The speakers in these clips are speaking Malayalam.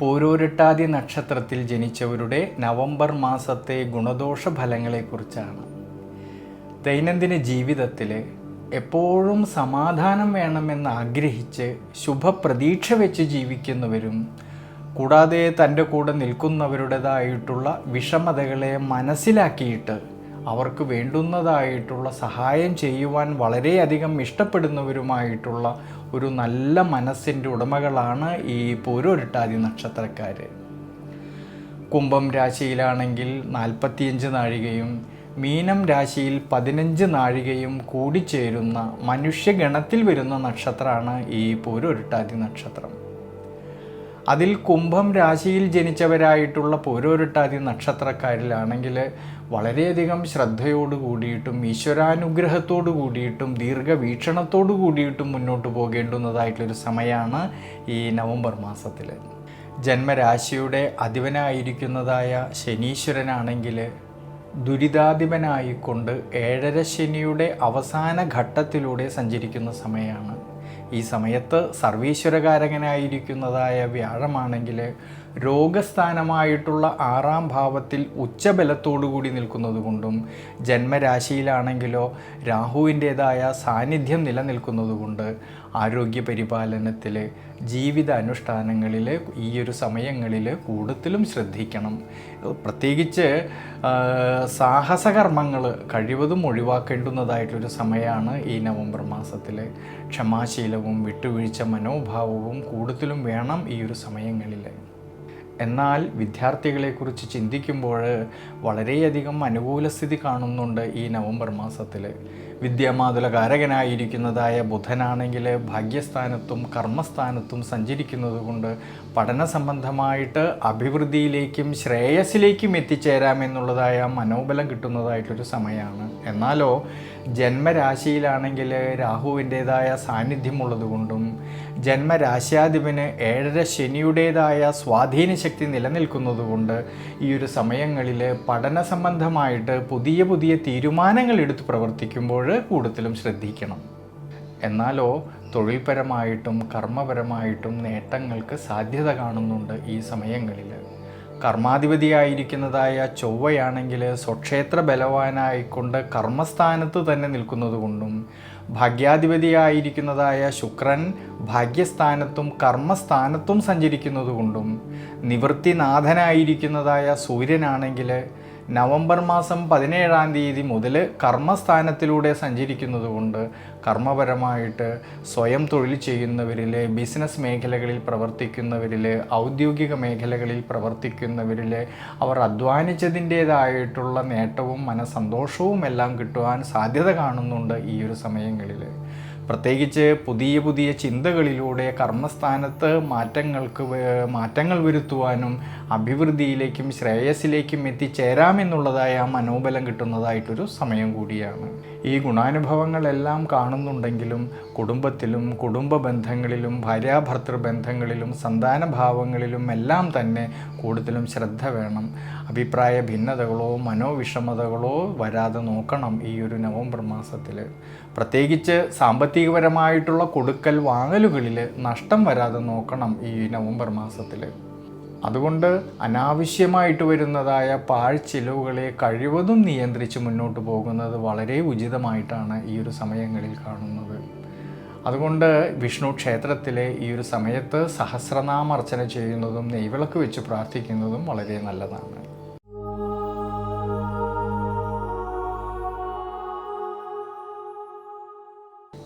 പൂരോരുട്ടാതി നക്ഷത്രത്തിൽ ജനിച്ചവരുടെ നവംബർ മാസത്തെ ഗുണദോഷ ഫലങ്ങളെക്കുറിച്ചാണ് ദൈനംദിന ജീവിതത്തിൽ എപ്പോഴും സമാധാനം വേണമെന്ന് ആഗ്രഹിച്ച് ശുഭപ്രതീക്ഷ വെച്ച് ജീവിക്കുന്നവരും കൂടാതെ തന്റെ കൂടെ നിൽക്കുന്നവരുടേതായിട്ടുള്ള വിഷമതകളെ മനസ്സിലാക്കിയിട്ട് അവർക്ക് വേണ്ടുന്നതായിട്ടുള്ള സഹായം ചെയ്യുവാൻ വളരെയധികം ഇഷ്ടപ്പെടുന്നവരുമായിട്ടുള്ള ഒരു നല്ല മനസ്സിന്റെ ഉടമകളാണ് ഈ പൂരോരിട്ടാതി നക്ഷത്രക്കാർ കുംഭം രാശിയിലാണെങ്കിൽ നാൽപ്പത്തിയഞ്ച് നാഴികയും മീനം രാശിയിൽ പതിനഞ്ച് നാഴികയും കൂടിച്ചേരുന്ന മനുഷ്യഗണത്തിൽ വരുന്ന നക്ഷത്രമാണ് ഈ പൂരോരിട്ടാതി നക്ഷത്രം. അതിൽ കുംഭം രാശിയിൽ ജനിച്ചവരായിട്ടുള്ള പൂരോരുട്ടാതി നക്ഷത്രക്കാരിലാണെങ്കിൽ വളരെയധികം ശ്രദ്ധയോട് കൂടിയിട്ടും ഈശ്വരാനുഗ്രഹത്തോട് കൂടിയിട്ടും ദീർഘവീക്ഷണത്തോട് കൂടിയിട്ടും മുന്നോട്ട് പോകേണ്ടുന്നതായിട്ടുള്ളൊരു സമയമാണ് ഈ നവംബർ മാസത്തിൽ. ജന്മരാശിയുടെ അധിപനായിരിക്കുന്നതായ ശനീശ്വരനാണെങ്കിൽ ദുരിതാധിപനായിക്കൊണ്ട് ഏഴര ശനിയുടെ അവസാന ഘട്ടത്തിലൂടെ സഞ്ചരിക്കുന്ന സമയമാണ്. ഈ സമയത്ത് സർവീശ്വരകാരകനായിരിക്കുന്നതായ വ്യാഴമാണെങ്കിൽ രോഗസ്ഥാനമായിട്ടുള്ള ആറാം ഭാവത്തിൽ ഉച്ചബലത്തോടുകൂടി നിൽക്കുന്നത് കൊണ്ടും ജന്മരാശിയിലാണെങ്കിലോ രാഹുവിന്റേതായ സാന്നിധ്യം നിലനിൽക്കുന്നത് കൊണ്ട് ആരോഗ്യ പരിപാലനത്തിൽ ജീവിത അനുഷ്ഠാനങ്ങളിൽ ഈ ഒരു സമയങ്ങളിൽ കൂടുതലും ശ്രദ്ധിക്കണം. പ്രത്യേകിച്ച് സാഹസകർമ്മങ്ങൾ കഴിവതും ഒഴിവാക്കേണ്ടുന്നതായിട്ടൊരു സമയമാണ് ഈ നവംബർ മാസത്തിൽ. ക്ഷമാശീലവും വിട്ടുവീഴ്ച മനോഭാവവും കൂടുതലും വേണം ഈ ഒരു സമയങ്ങളിൽ. എന്നാൽ വിദ്യാർത്ഥികളെക്കുറിച്ച് ചിന്തിക്കുമ്പോൾ വളരെയധികം അനുകൂല സ്ഥിതി കാണുന്നുണ്ട് ഈ നവംബർ മാസത്തിൽ. വിദ്യാമാതുലകാരകനായിരിക്കുന്നതായ ബുധനാണെങ്കിൽ ഭാഗ്യസ്ഥാനത്തും കർമ്മസ്ഥാനത്തും സഞ്ചരിക്കുന്നത് കൊണ്ട് പഠന സംബന്ധമായിട്ട് അഭിവൃദ്ധിയിലേക്കും ശ്രേയസിലേക്കും എത്തിച്ചേരാമെന്നുള്ളതായ മനോബലം കിട്ടുന്നതായിട്ടൊരു സമയമാണ്. എന്നാലോ ജന്മരാശിയിലാണെങ്കിൽ രാഹുവിന്റേതായ സാന്നിധ്യമുള്ളത് കൊണ്ടും ജന്മരാശ്യാധിപന് ഏഴര ശനിയുടേതായ സ്വാധീന ശക്തി നിലനിൽക്കുന്നതുകൊണ്ട് ഈ ഒരു സമയങ്ങളിൽ പഠന സംബന്ധമായിട്ട് പുതിയ പുതിയ തീരുമാനങ്ങൾ എടുത്ത് പ്രവർത്തിക്കുമ്പോൾ കൂടുതലും ശ്രദ്ധിക്കണം. എന്നാലോ തൊഴിൽപരമായിട്ടും കർമ്മപരമായിട്ടും നേട്ടങ്ങൾക്ക് സാധ്യത കാണുന്നുണ്ട് ഈ സമയങ്ങളിൽ കർമാധിപതിയായിരിക്കുന്നതായ ചൊവ്വയാണെങ്കിൽ സ്വക്ഷേത്ര ബലവാനായിക്കൊണ്ട് കർമ്മസ്ഥാനത്ത് തന്നെ നിൽക്കുന്നത് കൊണ്ടും ഭാഗ്യാധിപതിയായിരിക്കുന്നതായ ശുക്രൻ ഭാഗ്യസ്ഥാനത്തും കർമ്മസ്ഥാനത്തും സഞ്ചരിക്കുന്നതുകൊണ്ടും നിവൃത്തിനാഥനായിരിക്കുന്നതായ സൂര്യനാണെങ്കിൽ നവംബർ മാസം പതിനേഴാം തീയതി മുതൽ കർമ്മസ്ഥാനത്തിലൂടെ സഞ്ചരിക്കുന്നത് കൊണ്ട് കർമ്മപരമായിട്ട് സ്വയം തൊഴിൽ ചെയ്യുന്നവരിൽ ബിസിനസ് മേഖലകളിൽ പ്രവർത്തിക്കുന്നവരിൽ ഔദ്യോഗിക മേഖലകളിൽ പ്രവർത്തിക്കുന്നവരിൽ അവർ അധ്വാനിച്ചതിന്റേതായിട്ടുള്ള നേട്ടവും മനസന്തോഷവും എല്ലാം കിട്ടുവാൻ സാധ്യത കാണുന്നുണ്ട് ഈ ഒരു സമയങ്ങളിൽ. പ്രത്യേകിച്ച് പുതിയ പുതിയ ചിന്തകളിലൂടെ കർമ്മസ്ഥാനത്ത് മാറ്റങ്ങൾക്ക് മാറ്റങ്ങൾ വരുത്തുവാനും അഭിവൃദ്ധിയിലേക്കും ശ്രേയസ്സിലേക്കും എത്തിച്ചേരാമെന്നുള്ളതായ ആ മനോബലം കിട്ടുന്നതായിട്ടൊരു സമയം കൂടിയാണ്. ഈ ഗുണാനുഭവങ്ങളെല്ലാം കാണുന്നുണ്ടെങ്കിലും കുടുംബത്തിലും കുടുംബ ബന്ധങ്ങളിലും ഭാര്യാഭർത്തൃ ബന്ധങ്ങളിലും സന്താനഭാവങ്ങളിലും എല്ലാം തന്നെ കൂടുതലും ശ്രദ്ധ വേണം. അഭിപ്രായ ഭിന്നതകളോ മനോവിഷമതകളോ വരാതെ നോക്കണം ഈ ഒരു നവംബർ മാസത്തിൽ പ്രത്യേകിച്ച് സാമ്പത്തികപരമായിട്ടുള്ള കൊടുക്കൽ വാങ്ങലുകളിൽ നഷ്ടം വരാതെ നോക്കണം ഈ നവംബർ മാസത്തിൽ അതുകൊണ്ട് അനാവശ്യമായിട്ട് വരുന്നതായ പാഴ്ചെലവുകളെ കഴിവതും നിയന്ത്രിച്ച് മുന്നോട്ട് പോകുന്നത് വളരെ ഉചിതമായിട്ടാണ് ഈ ഒരു സമയങ്ങളിൽ കാണുന്നത്. അതുകൊണ്ട് വിഷ്ണു ക്ഷേത്രത്തിലെ ഈ ഒരു സമയത്ത് സഹസ്രനാമർച്ചന ചെയ്യുന്നതും നെയ്വിളക്ക് വെച്ച് പ്രാർത്ഥിക്കുന്നതും വളരെ നല്ലതാണ്.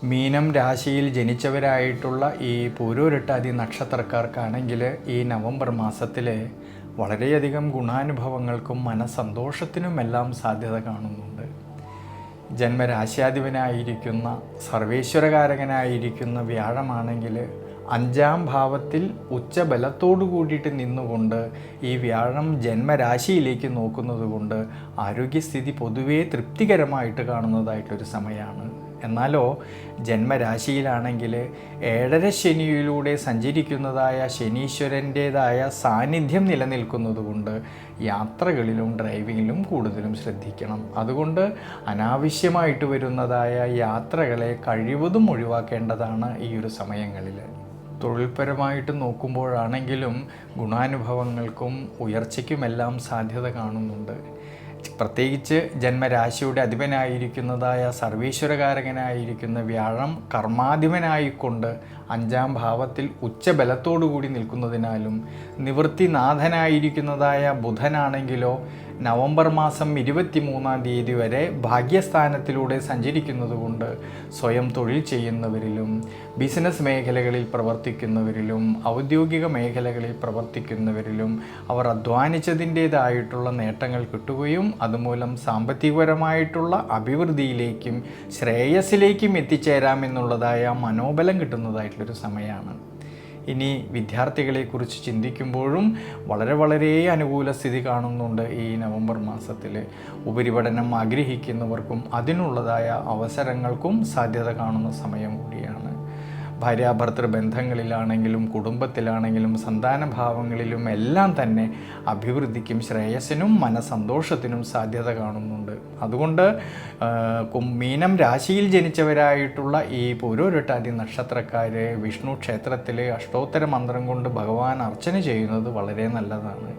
മീനം രാശിയിൽ ജനിച്ചവരായിട്ടുള്ള ഈ പൂരൂരട്ടാതി നക്ഷത്രക്കാർക്കാണെങ്കിൽ ഈ നവംബർ മാസത്തിൽ വളരെയധികം ഗുണാനുഭവങ്ങൾക്കും മനസന്തോഷത്തിനുമെല്ലാം സാധ്യത കാണുന്നുണ്ട്. ജന്മരാശ്യാധിപനായിരിക്കുന്ന സർവേശ്വരകാരകനായിരിക്കുന്ന വ്യാഴമാണെങ്കിൽ അഞ്ചാം ഭാവത്തിൽ ഉച്ചബലത്തോടു കൂടിയിട്ട് നിന്നുകൊണ്ട് ഈ വ്യാഴം ജന്മരാശിയിലേക്ക് നോക്കുന്നത് കൊണ്ട് ആരോഗ്യസ്ഥിതി പൊതുവേ തൃപ്തികരമായിട്ട് കാണുന്നതായിട്ടൊരു സമയമാണ്. എന്നാലോ ജന്മരാശിയിലാണെങ്കിൽ ഏഴര ശനിയിലൂടെ സഞ്ചരിക്കുന്നതായ ശനീശ്വരന്റേതായ സാന്നിധ്യം നിലനിൽക്കുന്നതുകൊണ്ട് യാത്രകളിലും ഡ്രൈവിങ്ങിലും കൂടുതലും ശ്രദ്ധിക്കണം. അതുകൊണ്ട് അനാവശ്യമായിട്ട് വരുന്നതായ യാത്രകളെ കഴിവതും ഒഴിവാക്കേണ്ടതാണ് ഈ ഒരു സമയങ്ങളിൽ. തൊഴിൽപരമായിട്ട് നോക്കുമ്പോഴാണെങ്കിലും ഗുണാനുഭവങ്ങൾക്കും ഉയർച്ചയ്ക്കുമെല്ലാം സാധ്യത കാണുന്നുണ്ട്. പ്രത്യേകിച്ച് ജന്മരാശിയുടെ അധിപനായിരിക്കുന്നതായ സർവീശ്വരകാരകനായിരിക്കുന്ന വ്യാഴം കർമാധിപനായിക്കൊണ്ട് അഞ്ചാം ഭാവത്തിൽ ഉച്ചബലത്തോടുകൂടി നിൽക്കുന്നതിനാലും നിവൃത്തിനാഥനായിരിക്കുന്നതായ ബുധനാണെങ്കിലോ നവംബർ മാസം ഇരുപത്തി മൂന്നാം തീയതി വരെ ഭാഗ്യസ്ഥാനത്തിലൂടെ സഞ്ചരിക്കുന്നതുകൊണ്ട് സ്വയം തൊഴിൽ ചെയ്യുന്നവരിലും ബിസിനസ് മേഖലകളിൽ പ്രവർത്തിക്കുന്നവരിലും ഔദ്യോഗിക മേഖലകളിൽ പ്രവർത്തിക്കുന്നവരിലും അവർ അധ്വാനിച്ചതിന്റേതായിട്ടുള്ള നേട്ടങ്ങൾ കിട്ടുകയും അതുമൂലം സാമ്പത്തികപരമായിട്ടുള്ള അഭിവൃദ്ധിയിലേക്കും ശ്രേയസിലേക്കും എത്തിച്ചേരാമെന്നുള്ളതായ മനോബലം കിട്ടുന്നതായിട്ടുള്ളൊരു സമയമാണ്. ഇനി വിദ്യാർത്ഥികളെക്കുറിച്ച് ചിന്തിക്കുമ്പോഴും വളരെ വളരെ അനുകൂല സ്ഥിതി കാണുന്നുണ്ട് ഈ നവംബർ മാസത്തിൽ ഉപരിപഠനം ആഗ്രഹിക്കുന്നവർക്കും അതിനുള്ളതായ അവസരങ്ങൾക്കും സാധ്യത കാണുന്ന സമയം കൂടിയാണ്. ഭാര്യാഭർത്തൃ ബന്ധങ്ങളിലാണെങ്കിലും കുടുംബത്തിലാണെങ്കിലും സന്താനഭാവങ്ങളിലും എല്ലാം തന്നെ അഭിവൃദ്ധിക്കും ശ്രേയസ്സിനും മനസന്തോഷത്തിനും സാധ്യത കാണുന്നുണ്ട്. അതുകൊണ്ട് മീനം രാശിയിൽ ജനിച്ചവരായിട്ടുള്ള ഈ പൂരോരട്ടാതി നക്ഷത്രക്കാർ വിഷ്ണു ക്ഷേത്രത്തിൽ അഷ്ടോത്തര മന്ത്രം കൊണ്ട് ഭഗവാൻ അർച്ചന ചെയ്യുന്നത് വളരെ നല്ലതാണ്.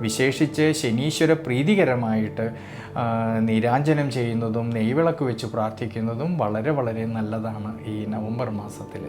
വിശേഷിച്ച് ശനീശ്വര പ്രീതികരമായിട്ട് നീരാഞ്ജനം ചെയ്യുന്നതും നെയ്വിളക്ക് വെച്ച് പ്രാർത്ഥിക്കുന്നതും വളരെ വളരെ നല്ലതാണ് ഈ നവംബർ മാസത്തിൽ